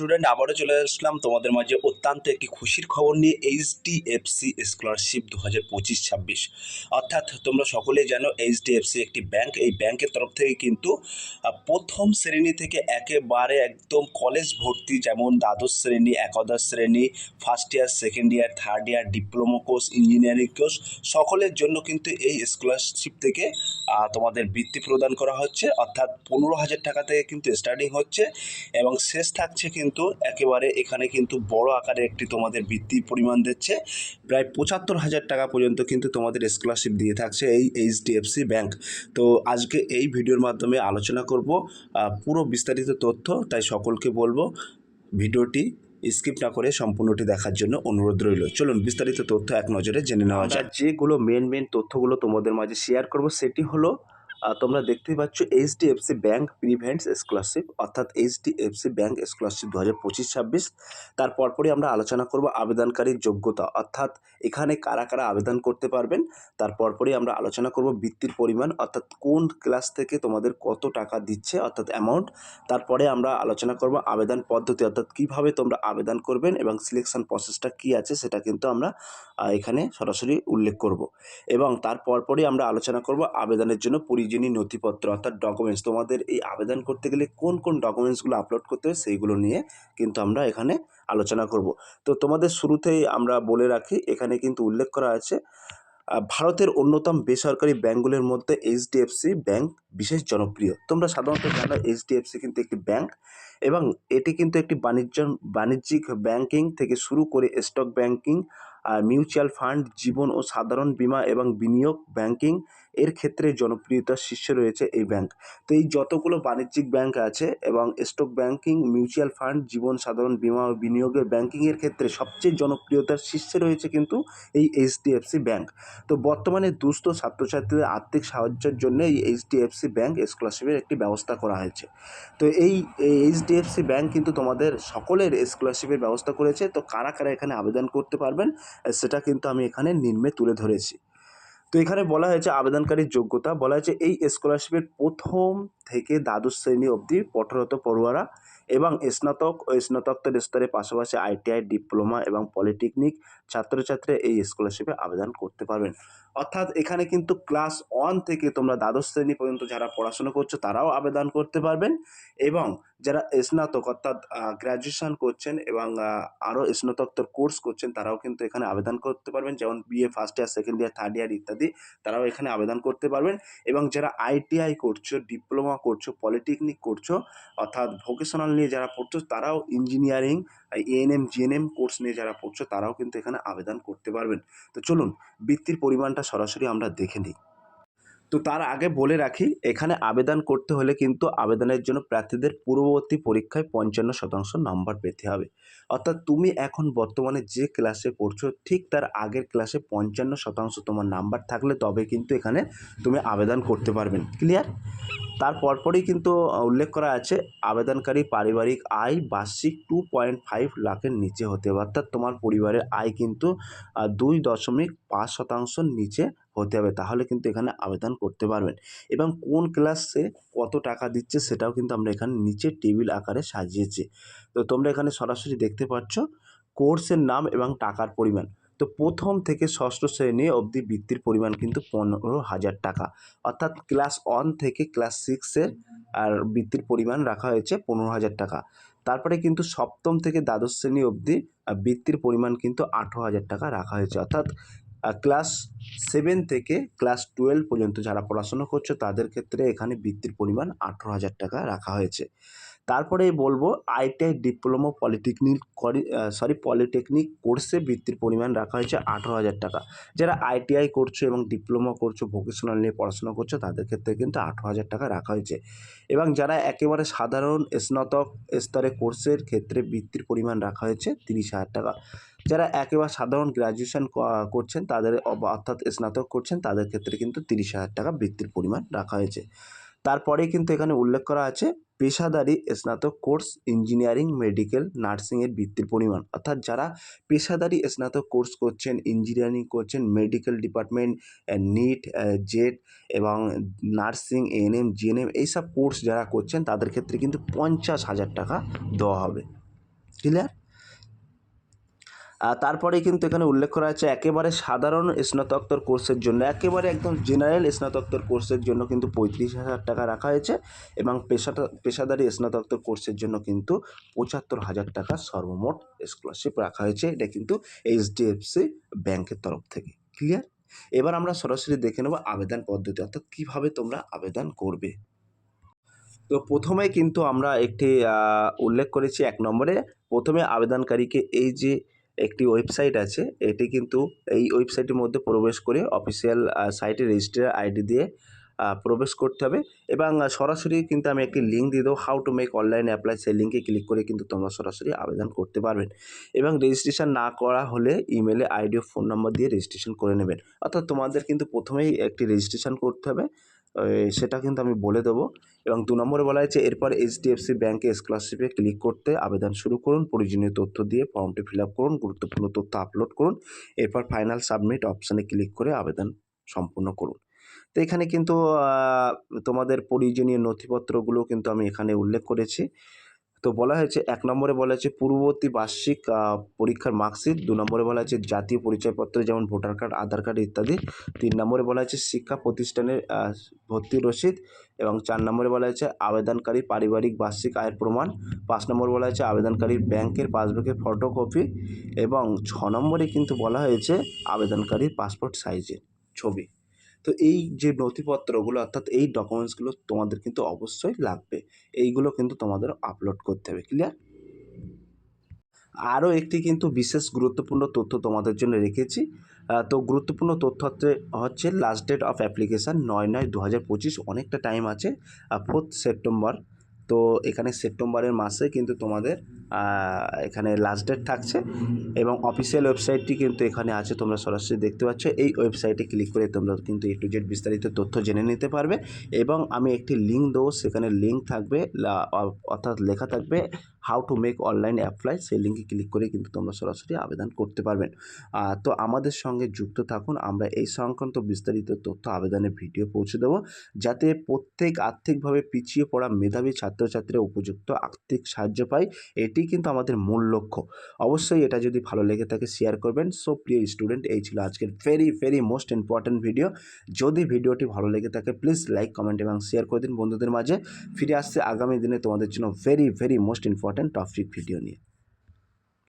Student, আবারও চলে আসলাম তোমাদের মাঝে অত্যন্ত একটি খুশির খবর নিয়ে এইচডিএফসি স্কলারশিপ দু হাজার পঁচিশ ছাব্বিশ অর্থাৎ তোমরা সকলেই জানো এইচডিএফসি একটি ব্যাংক এই ব্যাংকের তরফ থেকে কিন্তু প্রথম শ্রেণি থেকে একেবারে একদম কলেজ ভর্তি যেমন দ্বাদশ শ্রেণি, একাদশ শ্রেণি first year second year third year diploma course engineering course সকলের জন্য কিন্তু এই স্কলারশিপ থেকে তোমাদের বৃত্তি প্রদান করা হচ্ছে। অর্থাৎ পনেরো হাজার টাকা থেকে কিন্তু স্টার্টিং হচ্ছে এবং শেষ থাকছে কিন্তু একেবারে এখানে কিন্তু বড় আকারে একটি তোমাদের বৃত্তির পরিমাণ দিচ্ছে। প্রায় পঁচাত্তর হাজার টাকা পর্যন্ত কিন্তু তোমাদের স্কলারশিপ দিয়ে থাকছে এই এইচডিএফসি ব্যাংক তো আজকে এই ভিডিওর মাধ্যমে আলোচনা করব পুরো বিস্তারিত তথ্য তাই সকলকে বলব ভিডিওটি স্কিপ না করে সম্পূর্ণটি দেখার জন্য অনুরোধ রইল। চলুন বিস্তারিত তথ্য এক নজরে জেনে নেওয়া যায় যেগুলো মেন মেন তথ্যগুলো তোমাদের মাঝে শেয়ার করব সেটি হলো তোমরা দেখতেই পাচ্ছ এইচডিএফসি ব্যাঙ্ক প্রিভেন্টস স্কলারশিপ, অর্থাৎ এইচডিএফসি ব্যাঙ্ক স্কলারশিপ দু হাজার পঁচিশ ছাব্বিশ। তার পরপরই আমরা আলোচনা করব আবেদনকারীর যোগ্যতা, অর্থাৎ এখানে কারা কারা আবেদন করতে পারবেন। তার পরপরই আমরা আলোচনা করব বৃত্তির পরিমাণ, অর্থাৎ কোন ক্লাস থেকে তোমাদের কত টাকা দিচ্ছে, অর্থাৎ অ্যামাউন্ট তারপরে আমরা আলোচনা করব আবেদন পদ্ধতি, অর্থাৎ কীভাবে তোমরা আবেদন করবেন এবং সিলেকশন প্রসেসটা কী আছে, সেটা কিন্তু আমরা এখানে সরাসরি উল্লেখ করব। এবং তার পরপরই আমরা আলোচনা করব আবেদনের জন্য প্রয়োজনীয় নথিপত্র অর্থাৎ ডকুমেন্টস তোমাদের এই আবেদন করতে গেলে কোন কোন ডকুমেন্টসগুলো আপলোড করতে হবে সেইগুলো নিয়ে কিন্তু আমরা এখানে আলোচনা করব। তো তোমাদের শুরুতেই আমরা বলে রাখি, এখানে কিন্তু উল্লেখ করা আছে ভারতের অন্যতম বেসরকারি ব্যাঙ্কগুলির মধ্যে এইচডিএফসি ব্যাংক বিশেষ জনপ্রিয়। তোমরা সাধারণত জানো এইচডিএফসি কিন্তু একটি ব্যাংক এবং এটি কিন্তু একটি বাণিজ্য, বাণিজ্যিক ব্যাংকিং থেকে শুরু করে স্টক ব্যাংকিং মিউচুয়াল ফান্ড, জীবন ও সাধারণ বীমা এবং বিনিয়োগ ব্যাংকিং এর ক্ষেত্রে জনপ্রিয়তার শীর্ষে রয়েছে এই ব্যাংক তো এই যতগুলো বাণিজ্যিক ব্যাংক আছে এবং স্টক ব্যাংকিং মিউচুয়াল ফান্ড জীবন সাধারণ বীমা ও বিনিয়োগের ব্যাংকিংয়ের ক্ষেত্রে সবচেয়ে জনপ্রিয়তার শীর্ষে রয়েছে কিন্তু এই এইচডিএফসি ব্যাংক তো বর্তমানে দুস্থ ছাত্রছাত্রীদের আর্থিক সাহায্যের জন্য এই এইচডিএফসি ব্যাংক স্কলারশিপের একটি ব্যবস্থা করা হয়েছে। তো এই এইচডিএফসি ব্যাংক কিন্তু তোমাদের সকলের স্কলারশিপের ব্যবস্থা করেছে। তো কারা কারা এখানে আবেদন করতে পারবেন, সেটা কিন্তু আমি এখানে নিম্নে তুলে ধরেছি। তো এখানে বলা হয়েছে আবেদনকারীর যোগ্যতা, বলা হয়েছে এই স্কলারশিপের প্রথম থেকে দ্বাদশ শ্রেণি অবধি পঠরত পড়ুয়ারা এবং স্নাতক ও স্নাতকোত্তর স্তরের পাশাপাশি আইটিআই, ডিপ্লোমা এবং পলিটেকনিক ছাত্রছাত্রী এই স্কলারশিপে আবেদন করতে পারবেন। অর্থাৎ এখানে কিন্তু ক্লাস ওয়ান থেকে তোমরা দ্বাদশ শ্রেণি পর্যন্ত যারা পড়াশোনা করছ তারাও আবেদন করতে পারবেন এবং যারা স্নাতক অর্থাৎ গ্র্যাজুয়েশন করছেন এবং আরও স্নাতকোত্তর কোর্স করছেন, তারাও কিন্তু এখানে আবেদন করতে পারবেন। যেমন BA first year second year third year ইত্যাদি, তারাও এখানে আবেদন করতে পারবেন। এবং যারা আইটিআই করছ ডিপ্লোমা করছ পলিটেকনিক করছ, অর্থাৎ ভোকেশনাল নিয়ে যারা পড়ছো, তারাও ইঞ্জিনিয়ারিং এএনএম জিএনএম কোর্স নিয়ে যারা পড়ছো, তারাও কিন্তু এখানে আবেদন করতে পারবেন। তো চলুন, বৃত্তির পরিমাণটা সরাসরি আমরা দেখে নিই। তো তার আগে বলে রাখি, এখানে আবেদন করতে হলে কিন্তু আবেদনের জন্য প্রার্থীদের পূর্ববর্তী পরীক্ষায় পঞ্চান্ন শতাংশ নাম্বার পেতে হবে। অর্থাৎ তুমি এখন বর্তমানে যে ক্লাসে পড়ছো, ঠিক তার আগের ক্লাসে পঞ্চান্ন শতাংশ তোমার নাম্বার থাকলে তবে কিন্তু এখানে তুমি আবেদন করতে পারবেন ক্লিয়ার তার পরপরই কিন্তু উল্লেখ করা আছে, আবেদনকারী পারিবারিক আয় বার্ষিক টু পয়েন্ট ফাইভ লাখের নিচে হতে হবে। অর্থাৎ তোমার পরিবারের আয় কিন্তু দুই দশমিক পাঁচ শতাংশের নিচে হতে হবে, তাহলে কিন্তু এখানে আবেদন করতে পারবেন। এবং কোন ক্লাসে কত টাকা দিচ্ছে সেটাও কিন্তু আমরা এখানে নিচে টেবিল আকারে সাজিয়েছি। তো তোমরা এখানে সরাসরি দেখতে পাচ্ছ কোর্সের নাম এবং টাকার পরিমাণ। তো প্রথম থেকে ষষ্ঠ শ্রেণি অবধি বৃত্তির পরিমাণ কিন্তু পনেরো হাজার টাকা। অর্থাৎ ক্লাস ওয়ান থেকে ক্লাস সিক্সের আর বৃত্তির পরিমাণ রাখা হয়েছে পনেরো হাজার টাকা। তারপরে কিন্তু সপ্তম থেকে দ্বাদশ শ্রেণি অবধি বৃত্তির পরিমাণ কিন্তু আঠেরো হাজার টাকা রাখা হয়েছে। অর্থাৎ ক্লাস সেভেন থেকে ক্লাস টুয়েলভ পর্যন্ত যারা পড়াশোনা করছে, তাদের ক্ষেত্রে এখানে বৃত্তির পরিমাণ আঠেরো হাজার টাকা রাখা হয়েছে। তারপরে বলব ITI diploma polytechnic sorry polytechnic কোর্সে বৃত্তির পরিমাণ রাখা হয়েছে আঠেরো হাজার টাকা। যারা আইটিআই করছ এবং ডিপ্লোমা করছ ভোকেশনাল নিয়ে পড়াশোনা করছ, তাদের ক্ষেত্রে কিন্তু আঠেরো হাজার টাকা রাখা হয়েছে। এবং যারা একেবারে সাধারণ, স্নাতক স্তরে কোর্সের ক্ষেত্রে বৃত্তির পরিমাণ রাখা হয়েছে তিরিশ হাজার টাকা। যারা একেবারে সাধারণ গ্র্যাজুয়েশন করছেন, তাদের অর্থাৎ স্নাতক করছেন, তাদের ক্ষেত্রে কিন্তু তিরিশ হাজার টাকা বৃত্তির পরিমাণ রাখা হয়েছে। তারপরে কিন্তু এখানে উল্লেখ করা আছে পেশাদারি স্নাতক কোর্স ইঞ্জিনিয়ারিং, মেডিকেল, নার্সিংয়ের বৃত্তির পরিমাণ। অর্থাৎ যারা পেশাদারি স্নাতক কোর্স করছেন, ইঞ্জিনিয়ারিং করছেন, মেডিকেল ডিপার্টমেন্ট নিট জেট এবং নার্সিং এএনএম জিএনএম এইসব কোর্স যারা করছেন, তাদের ক্ষেত্রে কিন্তু পঞ্চাশ হাজার টাকা দেওয়া হবে। ক্লিয়ার? তারপরে কিন্তু এখানে উল্লেখ করা আছে একেবারে সাধারণ স্নাতকোত্তর কোর্সের জন্য, একেবারে একদম জেনারেল স্নাতকোত্তর কোর্সের জন্য কিন্তু পঁয়ত্রিশ হাজার টাকা রাখা হয়েছে এবং পেশাটা পেশাদারি স্নাতকোত্তর কোর্সের জন্য কিন্তু পঁচাত্তর হাজার টাকা সর্বমোট স্কলারশিপ রাখা হয়েছে। এটা কিন্তু এইচডিএফসি ব্যাংকের তরফ থেকে ক্লিয়ার এবার আমরা সরাসরি দেখে নেব আবেদন পদ্ধতি, অর্থাৎ কীভাবে তোমরা আবেদন করবে। তো প্রথমে কিন্তু আমরা একটি উল্লেখ করেছি এক নম্বরে, প্রথমে আবেদনকারীকে এই যে একটি ওয়েবসাইট আছে। এটি কিন্তু এই ওয়েবসাইটের মধ্যে প্রবেশ করে অফিসিয়াল সাইটে রেজিস্টার আইডি দিয়ে প্রবেশ করতে হবে। এবং সরাসরি কিন্তু আমি একটি লিঙ্ক দিয়ে দেবো। How to make online apply সেই লিঙ্কে ক্লিক করে কিন্তু তোমরা সরাসরি আবেদন করতে পারবেন এবং রেজিস্ট্রেশন না করা হলে ইমেলে আইডি ও ফোন নাম্বার দিয়ে রেজিস্ট্রেশন করে নেবেন। অর্থাৎ তোমাদের কিন্তু প্রথমেই একটি রেজিস্ট্রেশন করতে হবে। সেটা কিন্তু আমি বলে দেবো। এবং দু নম্বরে বলা হয়েছে, এরপর এইচডিএফসি ব্যাঙ্কে স্কলারশিপে ক্লিক করতে আবেদন শুরু করুন। প্রয়োজনীয় তথ্য দিয়ে ফর্মটি ফিল আপ করুন। গুরুত্বপূর্ণ তথ্য আপলোড করুন। এরপর ফাইনাল সাবমিট অপশানে ক্লিক করে আবেদন সম্পূর্ণ করুন। তো এখানে কিন্তু তোমাদের প্রয়োজনীয় নথিপত্রগুলো কিন্তু আমি এখানে উল্লেখ করেছি। তো বলা হয়েছে, এক নম্বরে বলা হয়েছে, পূর্ববর্তী বার্ষিক পরীক্ষার মার্কশিট। দু নম্বরে বলা হয়েছে, জাতীয় পরিচয়পত্র যেমন ভোটার কার্ড, আধার কার্ড ইত্যাদি। তিন নম্বরে বলা হয়েছে, শিক্ষা প্রতিষ্ঠানের ভর্তি রসিদ। এবং চার নম্বরে বলা হয়েছে, আবেদনকারী পারিবারিক বার্ষিক আয়ের প্রমাণ। পাঁচ নম্বর বলা হয়েছে আবেদনকারীর ব্যাংকের পাসবুকের ফটোকপি। এবং ছ নম্বরে কিন্তু বলা হয়েছে, আবেদনকারীর পাসপোর্ট সাইজের ছবি। তো এই যে নথিপত্রগুলো, অর্থাৎ এই ডকুমেন্টসগুলো তোমাদের কিন্তু অবশ্যই লাগবে। এইগুলো কিন্তু তোমাদের আপলোড করতে হবে ক্লিয়ার আরও একটি কিন্তু বিশেষ গুরুত্বপূর্ণ তথ্য তোমাদের জন্য রেখেছি। তো গুরুত্বপূর্ণ তথ্য হচ্ছে লাস্ট ডেট অফ অ্যাপ্লিকেশান নয় নয় দু হাজার পঁচিশ, অনেকটা টাইম আছে ফোর্থ সেপ্টেম্বর তো এখানে সেপ্টেম্বরের মাসে কিন্তু তোমাদের এখানে লাস্ট ডেট থাকছে এবং অফিসিয়াল ওয়েবসাইটটি কিন্তু এখানে আছে, তোমরা সরাসরি দেখতে পাচ্ছ। এই ওয়েবসাইটে ক্লিক করে তোমরা কিন্তু এ টু জেড বিস্তারিত তথ্য জেনে নিতে পারবে এবং আমি একটি লিঙ্ক দেবো, সেখানে লিঙ্ক থাকবে অর্থাৎ লেখা থাকবে how to make online apply সেই লিঙ্কে ক্লিক করে কিন্তু তোমরা সরাসরি আবেদন করতে পারবেন তো আমাদের সঙ্গে যুক্ত থাকুন, আমরা এই সংক্রান্ত বিস্তারিত তথ্য আবেদনের ভিডিও পৌঁছে দেবো, যাতে প্রত্যেক আর্থিকভাবে পিছিয়ে পড়া মেধাবী ছাত্রছাত্রীরা উপযুক্ত আর্থিক সাহায্য পায়। এটি কিন্তু আমাদের মূল লক্ষ্য। অবশ্যই এটা যদি ভালো লেগে থাকে শেয়ার করবেন। সো প্রিয় স্টুডেন্ট এই ছিল আজকের very very most important video যদি ভিডিওটি ভালো লেগে থাকে প্লিজ লাইক কমেন্ট এবং শেয়ার করে দিন বন্ধুদের মাঝে। ফিরে আসছে আগামী দিনে তোমাদের জন্য very very most important topic video নিয়ে।